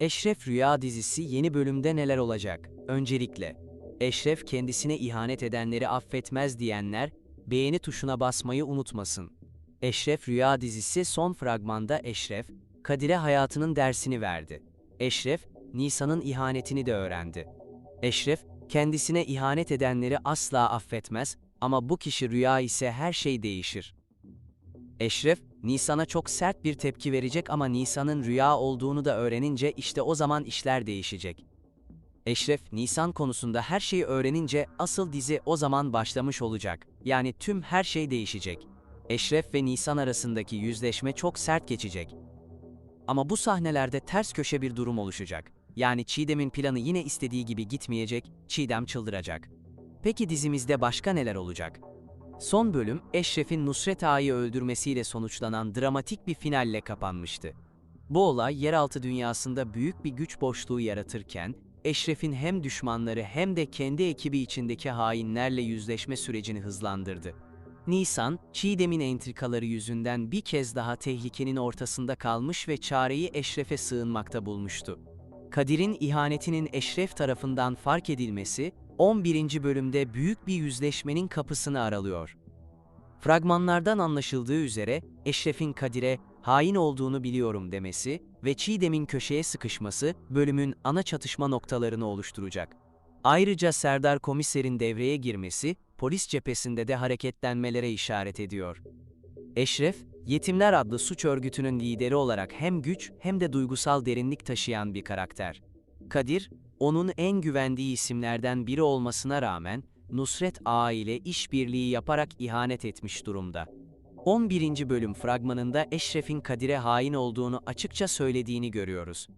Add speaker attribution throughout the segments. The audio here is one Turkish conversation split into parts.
Speaker 1: Eşref Rüya dizisi yeni bölümde neler olacak? Öncelikle, Eşref kendisine ihanet edenleri affetmez diyenler, beğeni tuşuna basmayı unutmasın. Eşref Rüya dizisi son fragmanda Eşref, Kadir'e hayatının dersini verdi. Eşref, Nisan'ın ihanetini de öğrendi. Eşref, kendisine ihanet edenleri asla affetmez ama bu kişi Rüya ise her şey değişir. Eşref, Nisan'a çok sert bir tepki verecek ama Nisan'ın rüya olduğunu da öğrenince işte o zaman işler değişecek. Eşref, Nisan konusunda her şeyi öğrenince asıl dizi o zaman başlamış olacak. Yani tüm her şey değişecek. Eşref ve Nisan arasındaki yüzleşme çok sert geçecek. Ama bu sahnelerde ters köşe bir durum oluşacak. Yani Çiğdem'in planı yine istediği gibi gitmeyecek, Çiğdem çıldıracak. Peki dizimizde başka neler olacak? Son bölüm, Eşref'in Nusret Ağa'yı öldürmesiyle sonuçlanan dramatik bir finalle kapanmıştı. Bu olay yeraltı dünyasında büyük bir güç boşluğu yaratırken, Eşref'in hem düşmanları hem de kendi ekibi içindeki hainlerle yüzleşme sürecini hızlandırdı. Nisan, Çiğdem'in entrikaları yüzünden bir kez daha tehlikenin ortasında kalmış ve çareyi Eşref'e sığınmakta bulmuştu. Kadir'in ihanetinin Eşref tarafından fark edilmesi, 11. bölümde büyük bir yüzleşmenin kapısını aralıyor. Fragmanlardan anlaşıldığı üzere Eşref'in Kadir'e hain olduğunu biliyorum demesi ve Çiğdem'in köşeye sıkışması bölümün ana çatışma noktalarını oluşturacak. Ayrıca Serdar Komiser'in devreye girmesi polis cephesinde de hareketlenmelere işaret ediyor. Eşref, Yetimler adlı suç örgütünün lideri olarak hem güç hem de duygusal derinlik taşıyan bir karakter. Kadir, onun en güvendiği isimlerden biri olmasına rağmen Nusret Ağa ile işbirliği yaparak ihanet etmiş durumda. 11. bölüm fragmanında Eşref'in Kadir'e hain olduğunu açıkça söylediğini görüyoruz.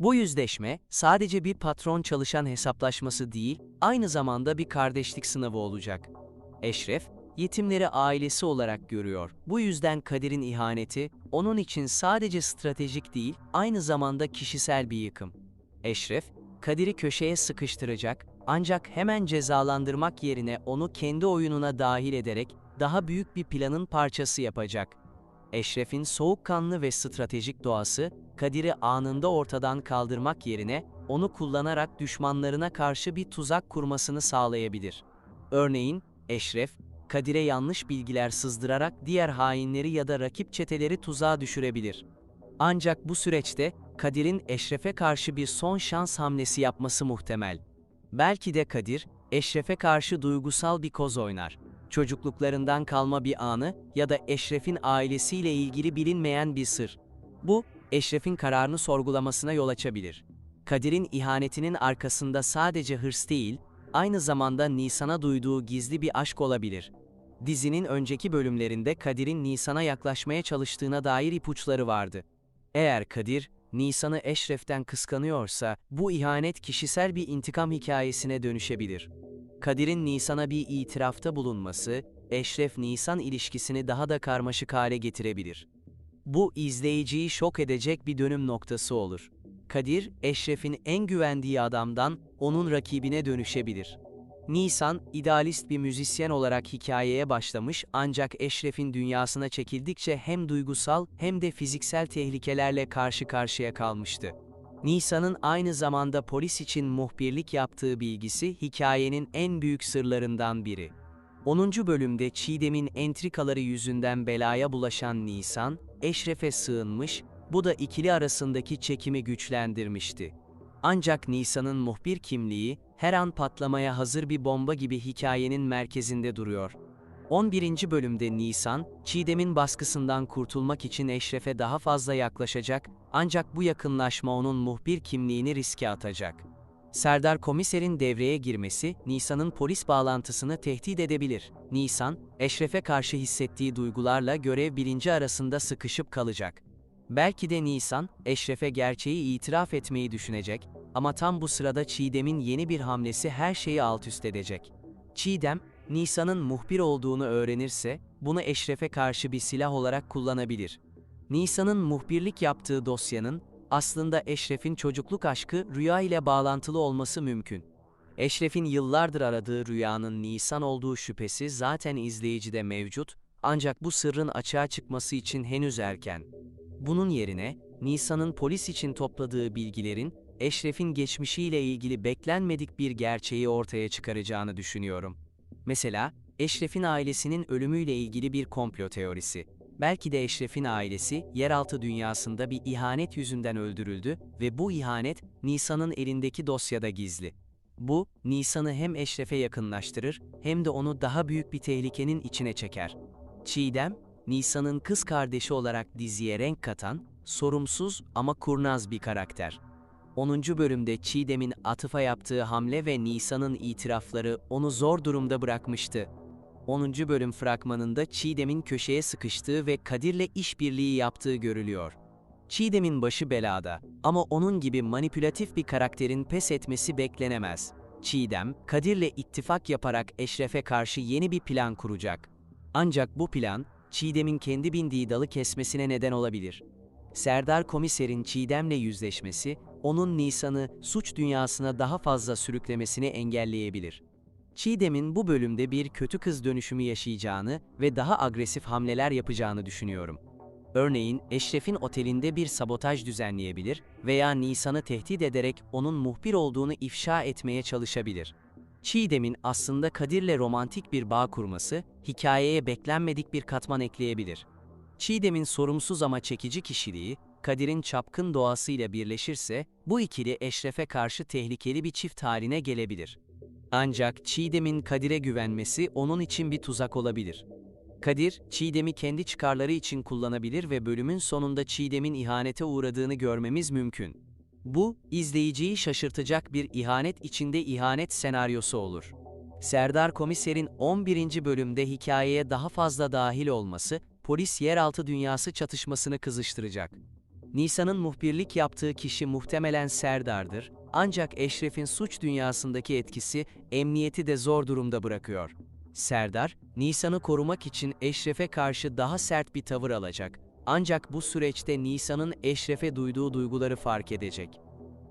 Speaker 1: Bu yüzleşme sadece bir patron-çalışan hesaplaşması değil, aynı zamanda bir kardeşlik sınavı olacak. Eşref, yetimleri ailesi olarak görüyor. Bu yüzden Kadir'in ihaneti, onun için sadece stratejik değil, aynı zamanda kişisel bir yıkım. Eşref, Kadir'i köşeye sıkıştıracak, ancak hemen cezalandırmak yerine onu kendi oyununa dahil ederek daha büyük bir planın parçası yapacak. Eşref'in soğukkanlı ve stratejik doğası, Kadir'i anında ortadan kaldırmak yerine onu kullanarak düşmanlarına karşı bir tuzak kurmasını sağlayabilir. Örneğin, Eşref, Kadir'e yanlış bilgiler sızdırarak diğer hainleri ya da rakip çeteleri tuzağa düşürebilir. Ancak bu süreçte Kadir'in Eşref'e karşı bir son şans hamlesi yapması muhtemel. Belki de Kadir, Eşref'e karşı duygusal bir koz oynar. Çocukluklarından kalma bir anı ya da Eşref'in ailesiyle ilgili bilinmeyen bir sır. Bu, Eşref'in kararını sorgulamasına yol açabilir. Kadir'in ihanetinin arkasında sadece hırs değil, aynı zamanda Nisan'a duyduğu gizli bir aşk olabilir. Dizinin önceki bölümlerinde Kadir'in Nisan'a yaklaşmaya çalıştığına dair ipuçları vardı. Eğer Kadir, Nisan'ı Eşref'ten kıskanıyorsa, bu ihanet kişisel bir intikam hikayesine dönüşebilir. Kadir'in Nisan'a bir itirafta bulunması, Eşref-Nisan ilişkisini daha da karmaşık hale getirebilir. Bu izleyiciyi şok edecek bir dönüm noktası olur. Kadir, Eşref'in en güvendiği adamdan onun rakibine dönüşebilir. Nisan, idealist bir müzisyen olarak hikayeye başlamış ancak Eşref'in dünyasına çekildikçe hem duygusal hem de fiziksel tehlikelerle karşı karşıya kalmıştı. Nisan'ın aynı zamanda polis için muhbirlik yaptığı bilgisi hikayenin en büyük sırlarından biri. 10. bölümde Çiğdem'in entrikaları yüzünden belaya bulaşan Nisan, Eşref'e sığınmış, bu da ikili arasındaki çekimi güçlendirmişti. Ancak Nisan'ın muhbir kimliği, her an patlamaya hazır bir bomba gibi hikayenin merkezinde duruyor. 11. bölümde Nisan, Çiğdem'in baskısından kurtulmak için Eşref'e daha fazla yaklaşacak, ancak bu yakınlaşma onun muhbir kimliğini riske atacak. Serdar Komiser'in devreye girmesi, Nisan'ın polis bağlantısını tehdit edebilir. Nisan, Eşref'e karşı hissettiği duygularla görev bilinci arasında sıkışıp kalacak. Belki de Nisan, Eşref'e gerçeği itiraf etmeyi düşünecek ama tam bu sırada Çiğdem'in yeni bir hamlesi her şeyi alt üst edecek. Çiğdem, Nisan'ın muhbir olduğunu öğrenirse, bunu Eşref'e karşı bir silah olarak kullanabilir. Nisan'ın muhbirlik yaptığı dosyanın, aslında Eşref'in çocukluk aşkı Rüya ile bağlantılı olması mümkün. Eşref'in yıllardır aradığı Rüya'nın Nisan olduğu şüphesi zaten izleyicide mevcut, ancak bu sırrın açığa çıkması için henüz erken. Bunun yerine, Nisan'ın polis için topladığı bilgilerin, Eşref'in geçmişiyle ilgili beklenmedik bir gerçeği ortaya çıkaracağını düşünüyorum. Mesela, Eşref'in ailesinin ölümüyle ilgili bir komplo teorisi. Belki de Eşref'in ailesi, yeraltı dünyasında bir ihanet yüzünden öldürüldü ve bu ihanet, Nisan'ın elindeki dosyada gizli. Bu, Nisan'ı hem Eşref'e yakınlaştırır, hem de onu daha büyük bir tehlikenin içine çeker. Çiğdem, Nisan'ın kız kardeşi olarak diziye renk katan, sorumsuz ama kurnaz bir karakter. 10. bölümde Çiğdem'in Atıf'a yaptığı hamle ve Nisan'ın itirafları onu zor durumda bırakmıştı. 10. bölüm fragmanında Çiğdem'in köşeye sıkıştığı ve Kadir'le işbirliği yaptığı görülüyor. Çiğdem'in başı belada ama onun gibi manipülatif bir karakterin pes etmesi beklenemez. Çiğdem, Kadir'le ittifak yaparak Eşref'e karşı yeni bir plan kuracak. Ancak bu plan, Çiğdem'in kendi bindiği dalı kesmesine neden olabilir. Serdar komiserin Çiğdem'le yüzleşmesi, onun Nisan'ı suç dünyasına daha fazla sürüklemesini engelleyebilir. Çiğdem'in bu bölümde bir kötü kız dönüşümü yaşayacağını ve daha agresif hamleler yapacağını düşünüyorum. Örneğin Eşref'in otelinde bir sabotaj düzenleyebilir veya Nisan'ı tehdit ederek onun muhbir olduğunu ifşa etmeye çalışabilir. Çiğdem'in aslında Kadir'le romantik bir bağ kurması, hikayeye beklenmedik bir katman ekleyebilir. Çiğdem'in sorumsuz ama çekici kişiliği, Kadir'in çapkın doğasıyla birleşirse, bu ikili Eşref'e karşı tehlikeli bir çift haline gelebilir. Ancak Çiğdem'in Kadir'e güvenmesi onun için bir tuzak olabilir. Kadir, Çiğdem'i kendi çıkarları için kullanabilir ve bölümün sonunda Çiğdem'in ihanete uğradığını görmemiz mümkün. Bu, izleyiciyi şaşırtacak bir ihanet içinde ihanet senaryosu olur. Serdar Komiser'in 11. bölümde hikayeye daha fazla dahil olması, polis yeraltı dünyası çatışmasını kızıştıracak. Nisan'ın muhbirlik yaptığı kişi muhtemelen Serdar'dır, ancak Eşref'in suç dünyasındaki etkisi emniyeti de zor durumda bırakıyor. Serdar, Nisan'ı korumak için Eşref'e karşı daha sert bir tavır alacak. Ancak bu süreçte Nisan'ın Eşref'e duyduğu duyguları fark edecek.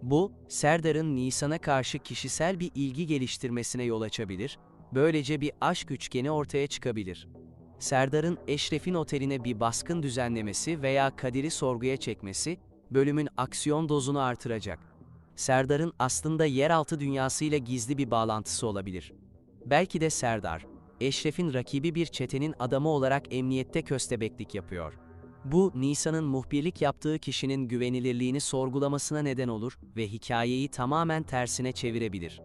Speaker 1: Bu, Serdar'ın Nisan'a karşı kişisel bir ilgi geliştirmesine yol açabilir, böylece bir aşk üçgeni ortaya çıkabilir. Serdar'ın Eşref'in oteline bir baskın düzenlemesi veya Kadir'i sorguya çekmesi, bölümün aksiyon dozunu artıracak. Serdar'ın aslında yeraltı dünyasıyla gizli bir bağlantısı olabilir. Belki de Serdar, Eşref'in rakibi bir çetenin adamı olarak emniyette köstebeklik yapıyor. Bu, Nisan'ın muhbirlik yaptığı kişinin güvenilirliğini sorgulamasına neden olur ve hikayeyi tamamen tersine çevirebilir.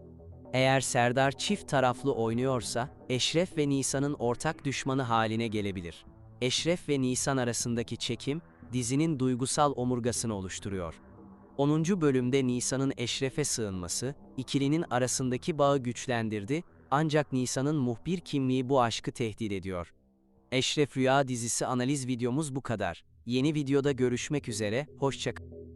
Speaker 1: Eğer Serdar çift taraflı oynuyorsa, Eşref ve Nisan'ın ortak düşmanı haline gelebilir. Eşref ve Nisan arasındaki çekim, dizinin duygusal omurgasını oluşturuyor. 10. bölümde Nisan'ın Eşref'e sığınması, ikilinin arasındaki bağı güçlendirdi ancak Nisan'ın muhbir kimliği bu aşkı tehdit ediyor. Eşref Rüya dizisi analiz videomuz bu kadar. Yeni videoda görüşmek üzere, hoşçakalın.